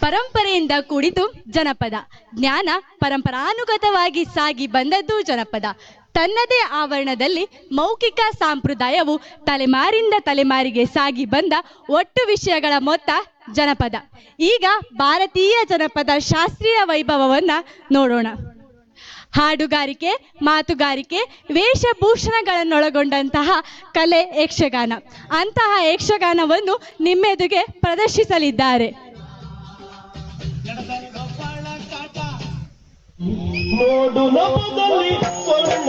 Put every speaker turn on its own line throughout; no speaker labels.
ಪರಂಪರೆಯಿಂದ ಕೂಡಿದ್ದು ಜನಪದ. ಜ್ಞಾನ ಪರಂಪರಾನುಗತವಾಗಿ ಸಾಗಿ ಬಂದದ್ದು ಜನಪದ. ತನ್ನದೇ ಆವರಣದಲ್ಲಿ ಮೌಖಿಕ ಸಾಂಪ್ರದಾಯವು ತಲೆಮಾರಿಂದ ತಲೆಮಾರಿಗೆ ಸಾಗಿ ಬಂದ ಒಟ್ಟು ವಿಷಯಗಳ ಮೊತ್ತ ಜನಪದ. ಈಗ ಭಾರತೀಯ ಜನಪದ ಶಾಸ್ತ್ರೀಯ ವೈಭವವನ್ನ ನೋಡೋಣ. ಹಾಡುಗಾರಿಕೆ, ಮಾತುಗಾರಿಕೆ, ವೇಷಭೂಷಣಗಳನ್ನೊಳಗೊಂಡಂತಹ ಕಲೆ ಯಕ್ಷಗಾನ. ಅಂತಹ ಯಕ್ಷಗಾನವನ್ನು ನಿಮ್ಮೆದುಗೆ ಪ್ರದರ್ಶಿಸಲಿದ್ದಾರೆ.
ನೋಡು ನವದಲ್ಲಿ ಸ್ವರ್ಣ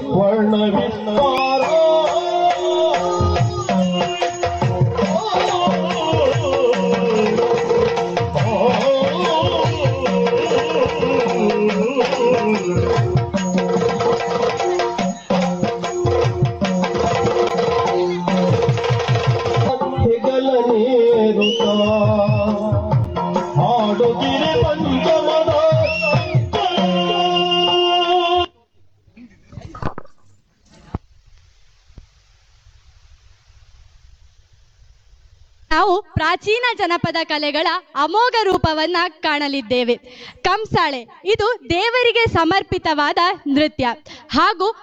We're not my
ನಾವು ಪ್ರಾಚೀನ ಜನಪದ ಕಲೆಗಳ ಅಮೋಘ ರೂಪವನ್ನ ಕಾಣಲಿದ್ದೇವೆ. ಕಂಸಾಳೆ ಇದು ದೇವರಿಗೆ ಸಮರ್ಪಿತವಾದ ನೃತ್ಯ. ಹಾಗೂ